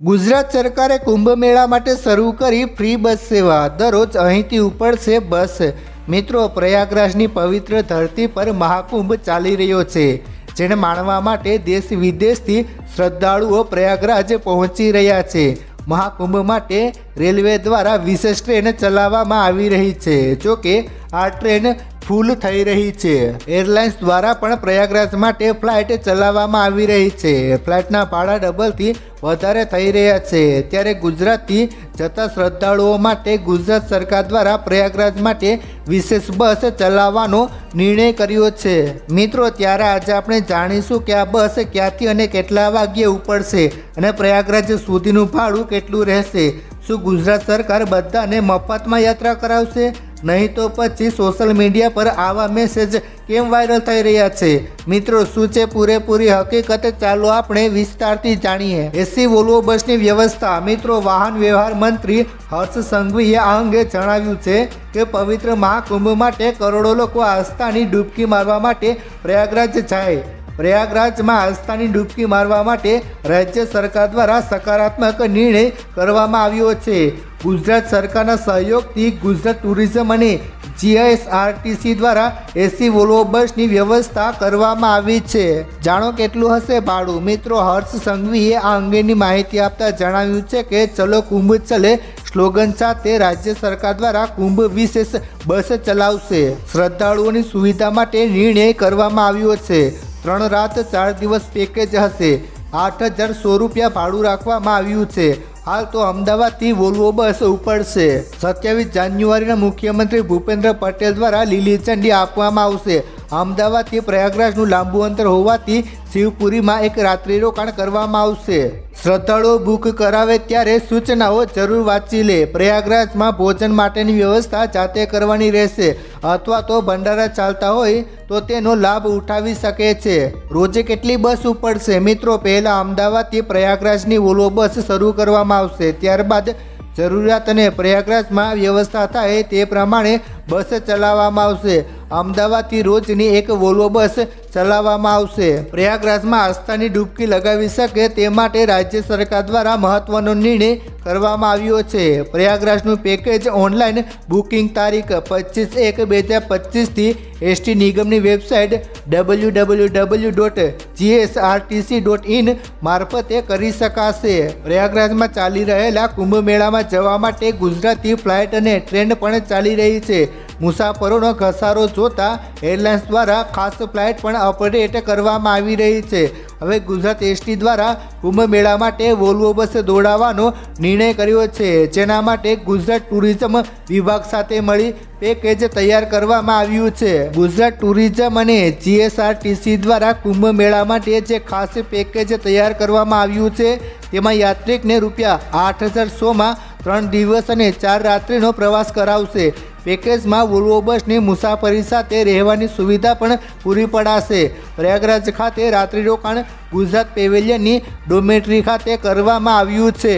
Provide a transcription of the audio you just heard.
ગુજરાત સરકારે કુંભ મેળા માટે શરૂ કરી ફ્રી બસ સેવા. દરરોજ અહીંથી ઉપડશે બસ. મિત્રો, પ્રયાગરાજની પવિત્ર ધરતી પર મહાકુંભ ચાલી રહ્યો છે, જેને માણવા માટે દેશ વિદેશથી શ્રદ્ધાળુઓ પ્રયાગરાજ પહોંચી રહ્યા છે. મહાકુંભ માટે રેલવે દ્વારા વિશેષ ટ્રેન ચલાવવામાં આવી રહી છે જો કે આ ટ્રેન ફૂલ થઈ રહી છે. એરલાઇન્સ દ્વારા પણ પ્રયાગરાજ માટે ફ્લાઇટ ચલાવવામાં આવી રહી છે. ફ્લાઇટના ભાડા ડબલથી વધારે થઈ રહ્યા છે. ત્યારે ગુજરાતથી જતા શ્રદ્ધાળુઓ માટે ગુજરાત સરકાર દ્વારા પ્રયાગરાજ માટે વિશેષ બસ ચલાવવાનો નિર્ણય કર્યો છે. મિત્રો, ત્યારે આજે આપણે જાણીશું કે આ બસ ક્યાંથી અને કેટલા વાગ્યે ઉપડશે અને પ્રયાગરાજ સુધીનું ભાડું કેટલું રહેશે. શું ગુજરાત સરકાર બધાને મફતમાં યાત્રા કરાવશે? નહીં તો પછી સોશિયલ મીડિયા પર આવા મેસેજ કેમ વાયરલ થઈ રહ્યા છે? મિત્રો, શું છે પૂરેપૂરી હકીકત? ચાલો આપણે વિસ્તારથી જાણીએ. એસી વોલ્વો બસની વ્યવસ્થા. મિત્રો, વાહન વ્યવહાર મંત્રી હર્ષ સંઘવીએ આ અંગે જણાવ્યું છે કે પવિત્ર મહાકુંભ માટે કરોડો લોકો આસ્થાની ડૂબકી મારવા માટે પ્રયાગરાજ જાય. પ્રયાગરાજમાં આસ્થાની ડૂબકી મારવા માટે રાજ્ય સરકાર દ્વારા સકારાત્મક નિર્ણય કરવામાં આવ્યો છે. ગુજરાત સરકારના સહયોગથી ગુજરાત ટુરિઝમ અને જીઆઈએસઆરટીસી દ્વારા એસી વોલ્વો બસની વ્યવસ્થા કરવામાં આવી છે. જાણો કેટલું હશે ભાડું? મિત્રો, હર્ષ સંઘવીએ આ અંગેની માહિતી આપતા જણાવ્યું છે કે, ચલો કુંભ ચલે સ્લોગન સાથે રાજ્ય સરકાર દ્વારા કુંભ વિશેષ બસ ચલાવશે. શ્રદ્ધાળુઓની સુવિધા માટે નિર્ણય કરવામાં આવ્યો છે. ત્રણ રાત ચાર દિવસ પેકેજ હશે. આઠ હજાર સો રૂપિયા ભાડું રાખવામાં આવ્યું છે. હાલ તો અમદાવાદથી વોલ્વો બસ ઉપડશે. સત્યાવીસ જાન્યુઆરીના મુખ્યમંત્રી ભૂપેન્દ્ર પટેલ દ્વારા લીલી ઝંડી આપવામાં આવશે. અમદાવાદથી પ્રયાગરાજનું લાંબુ અંતર હોવાથી શિવપુરીમાં એક રાત્રિ રોકાણ કરવામાં આવશે. શ્રદ્ધાળુઓ બુક કરાવે ત્યારે સૂચનાઓ જરૂર વાંચી લે. પ્રયાગરાજમાં ભોજન માટેની વ્યવસ્થા જાતે કરવાની રહેશે. અથવા તો ભંડારા ચાલતા હોય તો તેનો લાભ ઉઠાવી શકે છે. રોજે કેટલી બસ ઉપડશે? મિત્રો, પહેલાં અમદાવાદથી પ્રયાગરાજની ઓલો બસ શરૂ કરવામાં આવશે. ત્યારબાદ જરૂરિયાત અને પ્રયાગરાજમાં વ્યવસ્થા થાય તે પ્રમાણે બસ ચલાવવામાં આવશે. અમદાવાદથી રોજની એક વોલ્વો બસ ચલાવવામાં આવશે. પ્રયાગરાજમાં આસ્થાની ડૂબકી લગાવી શકે તે માટે રાજ્ય સરકાર દ્વારા મહત્વનો નિર્ણય કરવામાં આવ્યો છે. પ્રયાગરાજનું પેકેજ ઓનલાઈન બુકિંગ તારીખ પચીસ એક બે હજાર પચીસથી એસટી નિગમની website W W W dot GSRTC dot in મારફતે કરી શકાશે. પ્રયાગરાજમાં ચાલી રહેલા કુંભ મેળામાં જવા માટે ગુજરાતી ફ્લાઇટ અને ટ્રેન પણ ચાલી રહી છે. મુસાફરોનો ઘસારો જોતા એરલાઇન્સ દ્વારા ખાસ ફ્લાઇટ પણ ઓપરેટ કરવામાં આવી રહી છે. હવે ગુજરાત એસટી દ્વારા કુંભ મેળા માટે વોલ્વો બસ દોડાવવાનો નિર્ણય કર્યો છે, જેના માટે ગુજરાત ટુરિઝમ વિભાગ સાથે મળી પેકેજ તૈયાર કરવામાં આવ્યું છે. ગુજરાત ટુરિઝમ અને જીએસઆરટીસી દ્વારા કુંભ મેળા માટે જે ખાસ પેકેજ તૈયાર કરવામાં આવ્યું છે, તેમાં યાત્રિકને રૂપિયા આઠ હજાર સોમાં ત્રણ દિવસ અને ચાર રાત્રિનો પ્રવાસ કરાવશે. પેકેજમાં વોલ્વો બસની મુસાફરી સાથે રહેવાની સુવિધા પણ પૂરી પડાશે. પ્રયાગરાજ ખાતે રાત્રિ રોકાણ ગુજરાત પેવેલિયનની ડોમેટ્રી ખાતે કરવામાં આવ્યું છે.